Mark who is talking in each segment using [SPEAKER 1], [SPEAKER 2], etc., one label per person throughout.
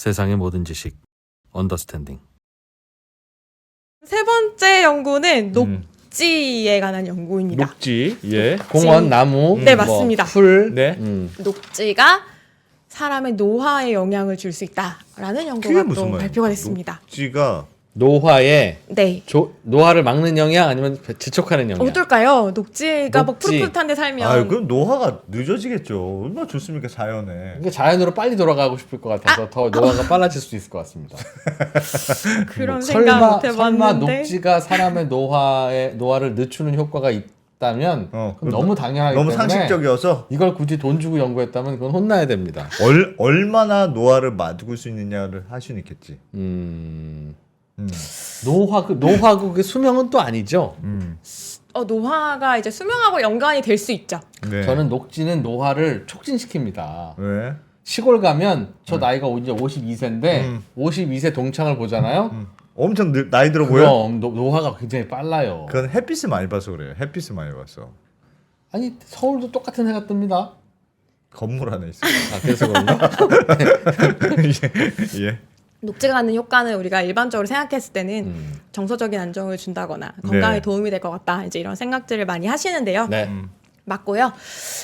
[SPEAKER 1] 세상의 모든 지식 언더스탠딩
[SPEAKER 2] 세 번째 연구는
[SPEAKER 3] 음.
[SPEAKER 2] 녹지에 관한 연구입니다.
[SPEAKER 3] 녹지. 예.
[SPEAKER 4] 공원, 나무,
[SPEAKER 2] 네,
[SPEAKER 4] 뭐
[SPEAKER 2] 맞습니다.
[SPEAKER 4] 풀,
[SPEAKER 3] 네.
[SPEAKER 4] 음.
[SPEAKER 2] 녹지가 사람의 노화에 영향을 줄 수 있다라는 연구가 또 발표가 됐습니다.
[SPEAKER 5] 녹지가
[SPEAKER 4] 노화에
[SPEAKER 2] 네.
[SPEAKER 4] 조, 노화를 막는 영향 아니면 지촉하는 영향.
[SPEAKER 2] 어떨까요? 녹지가 막
[SPEAKER 4] 녹지.
[SPEAKER 2] 푸릇푸릇한데 살면
[SPEAKER 5] 아 그럼 노화가 늦어지겠죠. 얼마나 좋습니까 자연에.
[SPEAKER 4] 그러니까 자연으로 빨리 돌아가고 싶을 것 같아서 더 노화가 빨라질 수도 있을 것 같습니다.
[SPEAKER 2] 그런 생각
[SPEAKER 4] 설마
[SPEAKER 2] 못
[SPEAKER 4] 설마
[SPEAKER 2] 해봤는데
[SPEAKER 4] 녹지가 사람의 노화에 노화를 늦추는 효과가 있다면
[SPEAKER 5] 어,
[SPEAKER 4] 그럼 너무 당연하기
[SPEAKER 5] 너무
[SPEAKER 4] 때문에
[SPEAKER 5] 상식적이어서
[SPEAKER 4] 이걸 굳이 돈 주고 연구했다면 그건 혼나야 됩니다.
[SPEAKER 5] 얼, 얼마나 노화를 맞을 수 있느냐를 할 수는 있겠지.
[SPEAKER 4] 음,
[SPEAKER 5] 음.
[SPEAKER 4] 노화 그 노화고 그 수명은 또 아니죠.
[SPEAKER 5] 음.
[SPEAKER 2] 어, 노화가 이제 수명하고 연관이 될 수 있죠.
[SPEAKER 5] 네.
[SPEAKER 4] 저는 녹지는 노화를 촉진시킵니다.
[SPEAKER 5] 왜?
[SPEAKER 4] 시골 가면 저 나이가 이제 52세인데
[SPEAKER 5] 음.
[SPEAKER 4] 52세 동창을 보잖아요.
[SPEAKER 5] 음. 엄청 늙- 나이 들어 보여.
[SPEAKER 4] 그럼 노, 노화가 굉장히 빨라요.
[SPEAKER 5] 그건 햇빛을 많이 봐서 그래요. 햇빛을 많이 봐서.
[SPEAKER 4] 아니 서울도 똑같은 해가 뜹니다.
[SPEAKER 5] 건물 안에 있어.
[SPEAKER 4] 아 그래서 그런가?
[SPEAKER 5] 예. 예.
[SPEAKER 2] 녹지가 갖는 효과는 우리가 일반적으로 생각했을 때는
[SPEAKER 4] 음.
[SPEAKER 2] 정서적인 안정을 준다거나 건강에
[SPEAKER 5] 네.
[SPEAKER 2] 도움이 될 것 같다. 이제 이런 생각들을 많이 하시는데요.
[SPEAKER 4] 네.
[SPEAKER 5] 음.
[SPEAKER 2] 맞고요.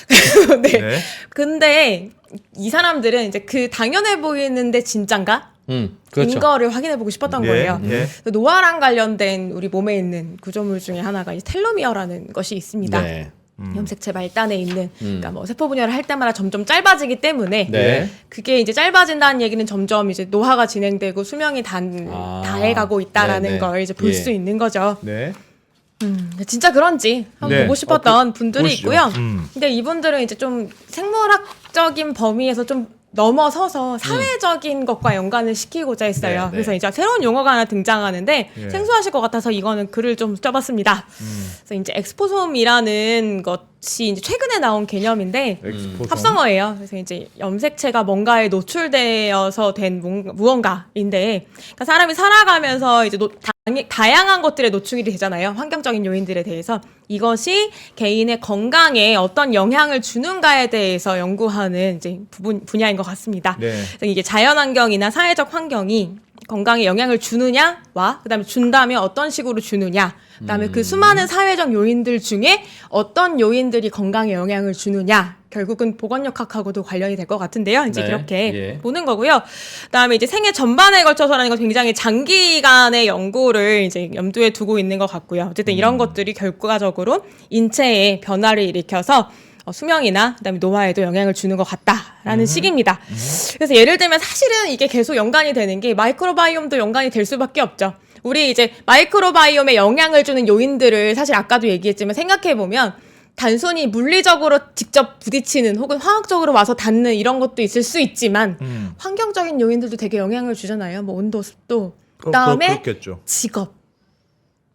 [SPEAKER 2] 네.
[SPEAKER 5] 네.
[SPEAKER 2] 근데 이 사람들은 이제 그 당연해 보이는데 진짠가?
[SPEAKER 4] 음 그렇죠.
[SPEAKER 2] 인거를 확인해 보고 싶었던
[SPEAKER 5] 예,
[SPEAKER 2] 거예요.
[SPEAKER 5] 예.
[SPEAKER 2] 노화랑 관련된 우리 몸에 있는 구조물 중에 하나가 이 텔로미어라는 것이 있습니다.
[SPEAKER 4] 네.
[SPEAKER 2] 염색체 말단에 있는
[SPEAKER 4] 음.
[SPEAKER 2] 그러니까 뭐 세포 분열을 할 때마다 점점 짧아지기 때문에
[SPEAKER 4] 네.
[SPEAKER 2] 그게 이제 짧아진다는 얘기는 점점 이제 노화가 진행되고 수명이 단
[SPEAKER 4] 아.
[SPEAKER 2] 다해가고 있다라는
[SPEAKER 4] 네네.
[SPEAKER 2] 걸 이제 볼
[SPEAKER 4] 예.
[SPEAKER 2] 수 있는 거죠.
[SPEAKER 5] 네.
[SPEAKER 2] 음, 진짜 그런지 한번
[SPEAKER 5] 네.
[SPEAKER 2] 보고 싶었던 분들이
[SPEAKER 5] 보시죠.
[SPEAKER 2] 있고요.
[SPEAKER 5] 음.
[SPEAKER 2] 근데 이분들은 이제 좀 생물학적인 범위에서 좀 넘어서서 사회적인 것과 연관을 시키고자 했어요.
[SPEAKER 5] 네, 네.
[SPEAKER 2] 그래서 이제 새로운 용어가 하나 등장하는데
[SPEAKER 5] 예.
[SPEAKER 2] 생소하실 것 같아서 이거는 글을 좀 써봤습니다.
[SPEAKER 5] 음.
[SPEAKER 2] 그래서 이제 엑스포솜이라는 것 이 이제 최근에 나온 개념인데
[SPEAKER 5] 엑스포
[SPEAKER 2] 합성어예요. 그래서 이제 염색체가 뭔가에 노출되어서 된 무언가인데, 그러니까 사람이 살아가면서 이제 노- 다, 다양한 것들에 노출이 되잖아요. 환경적인 요인들에 대해서 이것이 개인의 건강에 어떤 영향을 주는가에 대해서 연구하는 이제 부분 분야인 것 같습니다.
[SPEAKER 5] 네.
[SPEAKER 2] 그래서 이게 자연환경이나 사회적 환경이 건강에 영향을 주느냐와. 그다음에 준다면 어떤 식으로 주느냐? 그다음에 그 수많은 사회적 요인들 중에 어떤 요인들이 건강에 영향을 주느냐? 결국은 보건역학하고도 관련이 될 것 같은데요. 이제
[SPEAKER 4] 네,
[SPEAKER 2] 그렇게
[SPEAKER 4] 예.
[SPEAKER 2] 보는 거고요. 그다음에 이제 생애 전반에 걸쳐서라는 건 굉장히 장기간의 연구를 이제 염두에 두고 있는 것 같고요. 어쨌든 이런 것들이 결과적으로 인체에 변화를 일으켜서 어, 수명이나 그다음에 노화에도 영향을 주는 것 같다라는 식입니다. 그래서 예를 들면 사실은 이게 계속 연관이 되는 게 마이크로바이옴도 연관이 될 수밖에 없죠. 우리 이제 마이크로바이옴에 영향을 주는 요인들을 사실 아까도 얘기했지만 생각해 보면 단순히 물리적으로 직접 부딪히는 혹은 화학적으로 와서 닿는 이런 것도 있을 수 있지만
[SPEAKER 5] 음.
[SPEAKER 2] 환경적인 요인들도 되게 영향을 주잖아요. 뭐 온도, 습도,
[SPEAKER 5] 그-
[SPEAKER 2] 그다음에
[SPEAKER 5] 그- 그렇겠죠.
[SPEAKER 2] 직업,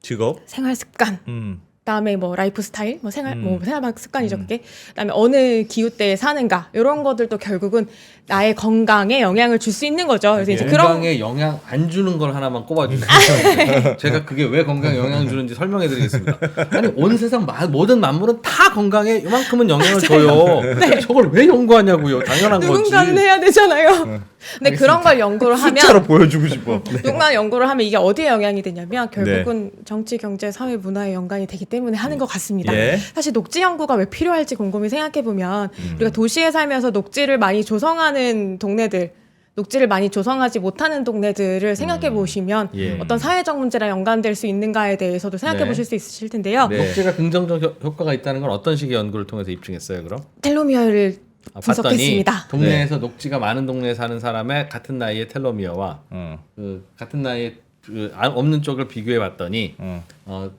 [SPEAKER 5] 직업.
[SPEAKER 2] 생활 습관,
[SPEAKER 5] 음.
[SPEAKER 2] 그다음에 뭐 라이프 스타일, 뭐 생활
[SPEAKER 5] 음.
[SPEAKER 2] 뭐 생활 습관이죠 그게. 그다음에 어느 기후대에 사는가 이런 것들도 결국은 나의 건강에 영향을 줄 수 있는 거죠. 그래서 이제 그런
[SPEAKER 4] 건강에 영향 안 주는 걸 하나만 꼽아주세요. 제가 그게 왜 건강에 영향 주는지 설명해드리겠습니다. 아니 온 세상 마- 모든 만물은 다 건강에 이만큼은 영향을 줘요. 저걸 왜 연구하냐고요. 당연한 거지.
[SPEAKER 2] 네. 누군가는 해야 되잖아요. 근데 그런 걸 연구를
[SPEAKER 5] 숫자로
[SPEAKER 2] 하면
[SPEAKER 5] 보여주고 싶어.
[SPEAKER 2] 누군가 연구를 하면 이게 어디에 영향이 되냐면
[SPEAKER 5] 네.
[SPEAKER 2] 결국은 정치, 경제, 사회, 문화에 연관이 되기 때문에 하는 것 같습니다.
[SPEAKER 5] 예.
[SPEAKER 2] 사실 녹지 연구가 왜 필요할지 곰곰이 생각해 보면
[SPEAKER 5] 음.
[SPEAKER 2] 우리가 도시에 살면서 녹지를 많이 조성하는 동네들 녹지를 많이 조성하지 못하는 동네들을 생각해 보시면
[SPEAKER 4] 예.
[SPEAKER 2] 어떤 사회적 문제랑 연관될 수 있는가에 대해서도 생각해
[SPEAKER 4] 네.
[SPEAKER 2] 보실 수 있으실 텐데요.
[SPEAKER 4] 녹지가 긍정적 효- 효과가 있다는 건 어떤 식의 연구를 통해서 입증했어요, 그럼?
[SPEAKER 2] 텔로미어를
[SPEAKER 4] 아,
[SPEAKER 2] 분석했습니다.
[SPEAKER 4] 봤더니 동네에서 녹지가 많은 동네에 사는 사람의 같은 나이의 텔로미어와
[SPEAKER 5] 어.
[SPEAKER 4] 그 같은 나이에 그 안- 없는 쪽을 비교해 봤더니
[SPEAKER 5] 어.
[SPEAKER 4] 어,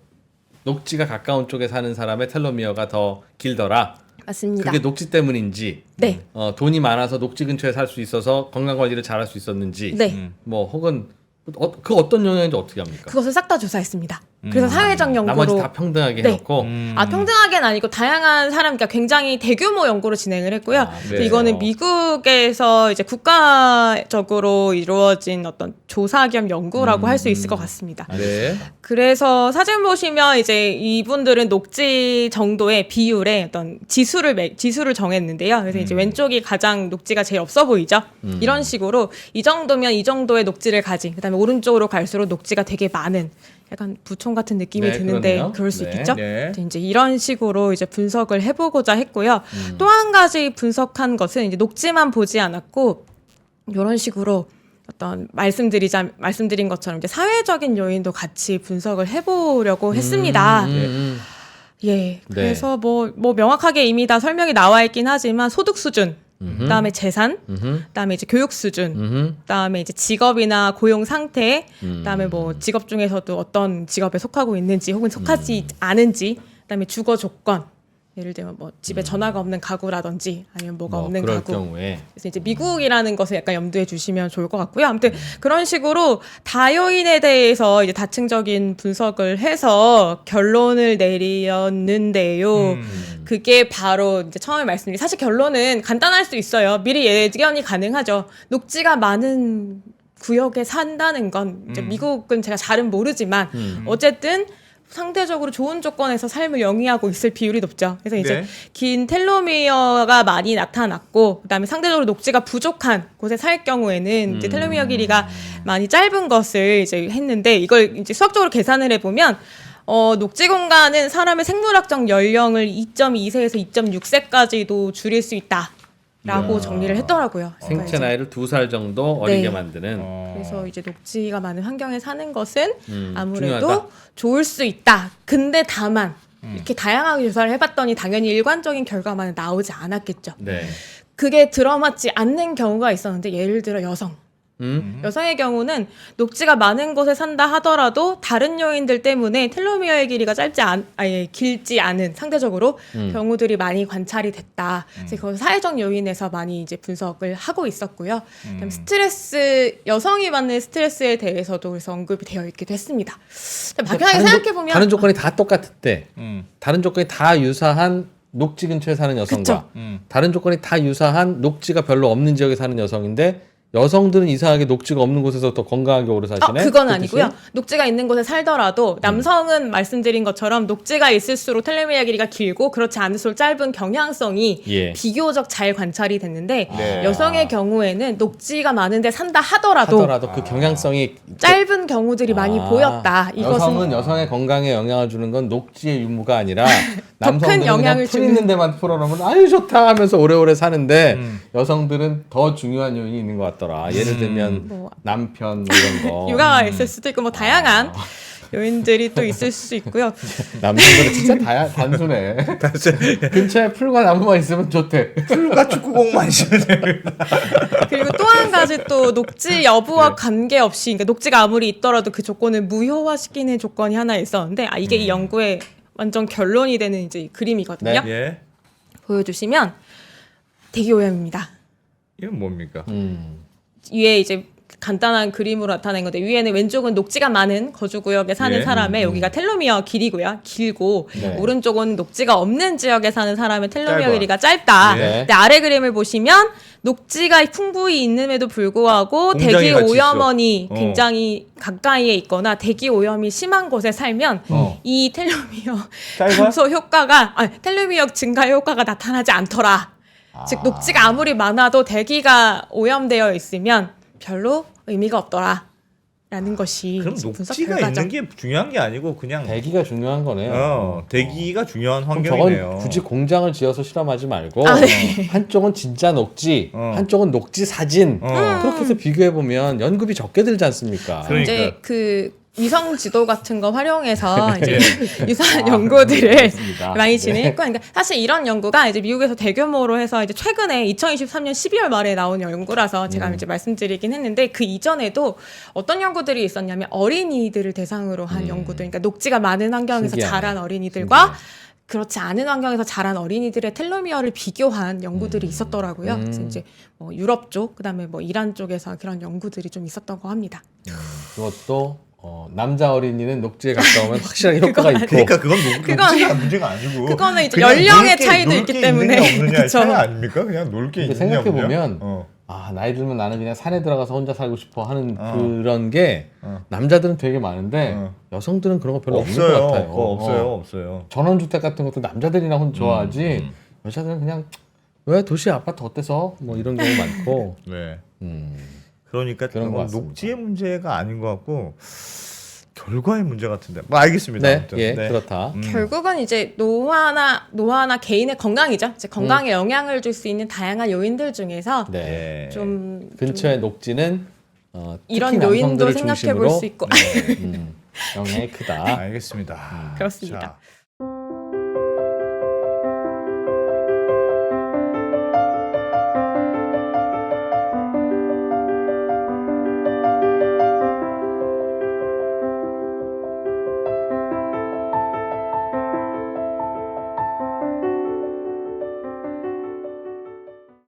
[SPEAKER 4] 녹지가 가까운 쪽에 사는 사람의 텔로미어가 더 길더라.
[SPEAKER 2] 맞습니다.
[SPEAKER 4] 그게 녹지 때문인지
[SPEAKER 2] 네.
[SPEAKER 4] 어, 돈이 많아서 녹지 근처에 살 수 있어서 건강 관리를 잘할 수 있었는지
[SPEAKER 2] 네.
[SPEAKER 5] 음.
[SPEAKER 4] 뭐 혹은 어, 그 어떤 영향인지 어떻게 합니까?
[SPEAKER 2] 그것을 싹 다 조사했습니다. 그래서 사회적 연구로
[SPEAKER 4] 나머지 다 평등하게
[SPEAKER 2] 네.
[SPEAKER 4] 해놓고
[SPEAKER 5] 음.
[SPEAKER 2] 아 평등하게는 아니고 다양한 사람, 그러니까 굉장히 대규모 연구를 진행을 했고요.
[SPEAKER 4] 아,
[SPEAKER 2] 그래서
[SPEAKER 5] 네.
[SPEAKER 2] 이거는 미국에서 이제 국가적으로 이루어진 어떤 조사 겸 연구라고 할수 있을 것 같습니다.
[SPEAKER 5] 네.
[SPEAKER 2] 그래서 사진 보시면 이제 이분들은 녹지 정도의 비율의 어떤 지수를 매, 지수를 정했는데요. 그래서 이제 왼쪽이 가장 녹지가 제일 없어 보이죠. 이런 식으로 이 정도면 이 정도의 녹지를 가진. 그다음에 오른쪽으로 갈수록 녹지가 되게 많은 약간 부촌 같은 느낌이
[SPEAKER 4] 네,
[SPEAKER 2] 드는데
[SPEAKER 4] 그러네요.
[SPEAKER 2] 그럴 수
[SPEAKER 4] 네.
[SPEAKER 2] 있겠죠.
[SPEAKER 5] 네.
[SPEAKER 2] 이제 이런 식으로 이제 분석을 해보고자 했고요. 또한 가지 분석한 것은 이제 녹지만 보지 않았고 이런 식으로 어떤 말씀드리자 말씀드린 것처럼 이제 사회적인 요인도 같이 분석을 해보려고 했습니다.
[SPEAKER 4] 음, 음,
[SPEAKER 2] 예. 그래서 뭐 뭐 명확하게 이미 다 설명이 나와 있긴 하지만 소득 수준, 그다음에 재산,
[SPEAKER 4] 음, 음,
[SPEAKER 2] 그다음에 이제 교육 수준,
[SPEAKER 4] 음,
[SPEAKER 2] 그다음에 이제 직업이나 고용 상태, 그다음에 뭐 직업 중에서도 어떤 직업에 속하고 있는지 혹은 속하지 않은지, 그다음에 주거 조건. 예를 들면 뭐 집에 전화가 없는 가구라든지 아니면 뭐가
[SPEAKER 4] 뭐
[SPEAKER 2] 없는
[SPEAKER 4] 그럴
[SPEAKER 2] 가구.
[SPEAKER 4] 경우에
[SPEAKER 2] 그래서 이제 미국이라는 것을 약간 염두에 두시면 좋을 것 같고요. 아무튼 그런 식으로 다요인에 대해서 이제 다층적인 분석을 해서 결론을 내렸는데요.
[SPEAKER 5] 음.
[SPEAKER 2] 그게 바로 이제 처음에 말씀드린 사실 결론은 간단할 수 있어요. 미리 예견이 가능하죠. 녹지가 많은 구역에 산다는 건 이제
[SPEAKER 5] 음.
[SPEAKER 2] 미국은 제가 잘은 모르지만 어쨌든 상대적으로 좋은 조건에서 삶을 영위하고 있을 비율이 높죠. 그래서 이제
[SPEAKER 5] 네.
[SPEAKER 2] 긴 텔로미어가 많이 나타났고 그다음에 상대적으로 녹지가 부족한 곳에 살 경우에는 이제 텔로미어 길이가 많이 짧은 것을 이제 했는데 이걸 이제 수학적으로 계산을 해 보면 어, 녹지 공간은 사람의 생물학적 연령을 2.2세에서 2.6세까지도 줄일 수 있다 라고 정리를 했더라고요.
[SPEAKER 4] 생체
[SPEAKER 2] 이제
[SPEAKER 4] 나이를 두 살 정도 어리게
[SPEAKER 2] 네.
[SPEAKER 4] 만드는
[SPEAKER 5] 어.
[SPEAKER 2] 그래서 이제 녹지가 많은 환경에 사는 것은
[SPEAKER 4] 음,
[SPEAKER 2] 아무래도
[SPEAKER 4] 중요하다.
[SPEAKER 2] 좋을 수 있다. 근데 다만
[SPEAKER 4] 음.
[SPEAKER 2] 이렇게 다양하게 조사를 해봤더니 당연히 일관적인 결과만은 나오지 않았겠죠.
[SPEAKER 4] 네.
[SPEAKER 2] 그게 들어맞지 않는 경우가 있었는데 예를 들어 여성.
[SPEAKER 4] 음?
[SPEAKER 2] 여성의 경우는 녹지가 많은 곳에 산다 하더라도 다른 요인들 때문에 텔로미어의 길이가 짧지 않, 아예 길지 않은 상대적으로
[SPEAKER 4] 음.
[SPEAKER 2] 경우들이 많이 관찰이 됐다. 그래서 그건 사회적 요인에서 많이 이제 분석을 하고 있었고요. 그다음에 스트레스 여성이 받는 스트레스에 대해서도 그래서 언급이 되어 있기도 했습니다. 막연하게
[SPEAKER 4] 다른 조-
[SPEAKER 2] 생각해 보면
[SPEAKER 4] 다른 조건이 다 똑같을 때
[SPEAKER 5] 음.
[SPEAKER 4] 다른 조건이 다 유사한 녹지 근처에 사는 여성과
[SPEAKER 2] 그쵸.
[SPEAKER 5] 음.
[SPEAKER 4] 다른 조건이 다 유사한 녹지가 별로 없는 지역에 사는 여성인데 여성들은 이상하게 녹지가 없는 곳에서 더 건강하게 오래
[SPEAKER 2] 아,
[SPEAKER 4] 사시네.
[SPEAKER 2] 그건
[SPEAKER 4] 그
[SPEAKER 2] 아니고요.
[SPEAKER 4] 뜻이?
[SPEAKER 2] 녹지가 있는 곳에 살더라도 남성은 말씀드린 것처럼 녹지가 있을수록 텔레미아 길이가 길고 그렇지 않을수록 짧은 경향성이
[SPEAKER 4] 예.
[SPEAKER 2] 비교적 잘 관찰이 됐는데
[SPEAKER 5] 네.
[SPEAKER 2] 여성의 경우에는 녹지가 많은데 산다 하더라도,
[SPEAKER 4] 하더라도 그 경향성이
[SPEAKER 2] 짧은 경우들이 많이
[SPEAKER 4] 아,
[SPEAKER 2] 보였다. 이것은
[SPEAKER 4] 여성은 여성의 건강에 영향을 주는 건 녹지의 유무가 아니라 남성들은 그냥
[SPEAKER 2] 영향을
[SPEAKER 4] 풀
[SPEAKER 2] 주는-
[SPEAKER 4] 있는 데만 풀어놓으면 아유 좋다 하면서 오래오래 사는데
[SPEAKER 5] 음.
[SPEAKER 4] 여성들은 더 중요한 요인이 있는 것 같 더라. 예를 들면
[SPEAKER 2] 뭐.
[SPEAKER 4] 남편 뭐 이런 거.
[SPEAKER 2] 육아가 있을 수도 있고 뭐 다양한 요인들이 또 있을 수 있고요.
[SPEAKER 4] 남성들은 진짜 다야, 단순해. 근처에 풀과 나무만 있으면 좋대.
[SPEAKER 5] 풀과 축구공만 있으면
[SPEAKER 2] 그리고 또 한 가지 또 녹지 여부와 관계없이 그러니까 녹지가 아무리 있더라도 그 조건을 무효화시키는 조건이 하나 있었는데 아 이게 이 연구의 완전 결론이 되는 이제 그림이거든요.
[SPEAKER 4] 네.
[SPEAKER 5] 예.
[SPEAKER 2] 보여주시면 대기 오염입니다.
[SPEAKER 5] 이건 뭡니까?
[SPEAKER 4] 음.
[SPEAKER 2] 위에 이제 간단한 그림으로 나타낸 건데 위에는 왼쪽은 녹지가 많은 거주구역에 사는
[SPEAKER 5] 예.
[SPEAKER 2] 사람의 여기가 텔로미어 길이고요. 길고
[SPEAKER 4] 네.
[SPEAKER 2] 오른쪽은 녹지가 없는 지역에 사는 사람의 텔로미어
[SPEAKER 5] 짧아.
[SPEAKER 2] 길이가 짧다.
[SPEAKER 4] 네.
[SPEAKER 2] 근데 아래 그림을 보시면 녹지가 풍부히 있음에도 불구하고
[SPEAKER 5] 공장이
[SPEAKER 2] 대기
[SPEAKER 5] 같이
[SPEAKER 2] 오염원이
[SPEAKER 5] 있어. 어.
[SPEAKER 2] 굉장히 가까이에 있거나 대기 오염이 심한 곳에 살면
[SPEAKER 5] 어.
[SPEAKER 2] 이 텔로미어
[SPEAKER 5] 짧아?
[SPEAKER 2] 감소 효과가 아니, 텔로미어 증가 효과가 나타나지 않더라. 즉 녹지가 아무리 많아도 대기가 오염되어 있으면 별로 의미가 없더라. 라는 것이
[SPEAKER 5] 그럼
[SPEAKER 2] 분석
[SPEAKER 5] 녹지가
[SPEAKER 2] 결과죠.
[SPEAKER 5] 있는 게 중요한 게 아니고 그냥
[SPEAKER 4] 대기가 중요한 거네요.
[SPEAKER 5] 어, 대기가 중요한
[SPEAKER 4] 그럼
[SPEAKER 5] 환경이네요.
[SPEAKER 4] 저건 굳이 공장을 지어서 실험하지 말고
[SPEAKER 2] 아, 네.
[SPEAKER 4] 한쪽은 진짜 녹지,
[SPEAKER 5] 어.
[SPEAKER 4] 한쪽은 녹지 사진
[SPEAKER 5] 어.
[SPEAKER 4] 그렇게 해서 비교해 보면 연급이 적게 들지 않습니까?
[SPEAKER 5] 그러니까.
[SPEAKER 2] 이제 그 위성 지도 같은 거 활용해서 이제
[SPEAKER 5] 네.
[SPEAKER 2] 유사한
[SPEAKER 4] 아,
[SPEAKER 2] 연구들을
[SPEAKER 4] 알겠습니다.
[SPEAKER 2] 많이
[SPEAKER 4] 네.
[SPEAKER 2] 진행했고, 그러니까 사실 이런 연구가 이제 미국에서 대규모로 해서 이제 최근에 2023년 12월 말에 나온 연구라서 제가
[SPEAKER 4] 음.
[SPEAKER 2] 이제 말씀드리긴 했는데 그 이전에도 어떤 연구들이 있었냐면 어린이들을 대상으로 한
[SPEAKER 4] 음.
[SPEAKER 2] 연구들, 그러니까 녹지가 많은 환경에서
[SPEAKER 4] 신기하네.
[SPEAKER 2] 자란 어린이들과 그렇지 않은 환경에서 자란 어린이들의 텔로미어를 비교한 연구들이 있었더라고요. 그래서
[SPEAKER 4] 음.
[SPEAKER 2] 이제 뭐 유럽 쪽, 그다음에 뭐 이란 쪽에서 그런 연구들이 좀 있었던 거 합니다.
[SPEAKER 4] 그것도 어, 남자 어린이는 녹지에 가까우면 확실하게 효과가 있고
[SPEAKER 5] 그러니까 그건 녹,
[SPEAKER 2] 그건-
[SPEAKER 5] 녹지가 문제가 아니고
[SPEAKER 2] 그거는 이제
[SPEAKER 5] 그냥
[SPEAKER 2] 연령의
[SPEAKER 5] 놀 게-
[SPEAKER 2] 차이도
[SPEAKER 5] 놀
[SPEAKER 2] 있기
[SPEAKER 5] 게
[SPEAKER 2] 때문에.
[SPEAKER 5] 있느냐 없느냐의
[SPEAKER 2] 그쵸.
[SPEAKER 5] 차이 아닙니까? 그냥 놀게
[SPEAKER 4] 근데
[SPEAKER 5] 있느냐 없느냐.
[SPEAKER 4] 생각해보면
[SPEAKER 5] 어.
[SPEAKER 4] 아 나이 들면 나는 그냥 산에 들어가서 혼자 살고 싶어 하는
[SPEAKER 5] 어.
[SPEAKER 4] 그런 게
[SPEAKER 5] 어.
[SPEAKER 4] 남자들은 되게 많은데
[SPEAKER 5] 어.
[SPEAKER 4] 여성들은 그런 거 별로
[SPEAKER 5] 없어요.
[SPEAKER 4] 없는 것 같아요.
[SPEAKER 5] 그거 없어요.
[SPEAKER 4] 어.
[SPEAKER 5] 없어요.
[SPEAKER 4] 전원주택 같은 것도 남자들이나 혼 좋아하지
[SPEAKER 5] 음.
[SPEAKER 4] 여자들은 그냥 왜 도시 아파트 어때서 뭐 이런 경우 많고
[SPEAKER 5] 네.
[SPEAKER 4] 음.
[SPEAKER 5] 그러니까
[SPEAKER 4] 그런 것
[SPEAKER 5] 그건
[SPEAKER 4] 같습니다.
[SPEAKER 5] 녹지의 문제가 아닌 것 같고 결과의 문제 같은데. 뭐 알겠습니다.
[SPEAKER 4] 네,
[SPEAKER 5] 아무튼.
[SPEAKER 4] 예,
[SPEAKER 5] 네.
[SPEAKER 4] 그렇다.
[SPEAKER 5] 음.
[SPEAKER 2] 결국은 이제 노화나 노화나 개인의 건강이죠. 이제 건강에 영향을 줄 수 있는 다양한 요인들 중에서
[SPEAKER 4] 네.
[SPEAKER 5] 예.
[SPEAKER 2] 좀
[SPEAKER 4] 근처의 녹지는 어,
[SPEAKER 2] 이런 요인도 생각해
[SPEAKER 4] 중심으로
[SPEAKER 2] 볼수 있고
[SPEAKER 4] 네, 음, 영향이 크다.
[SPEAKER 5] 알겠습니다.
[SPEAKER 2] 그렇습니다.
[SPEAKER 5] 자,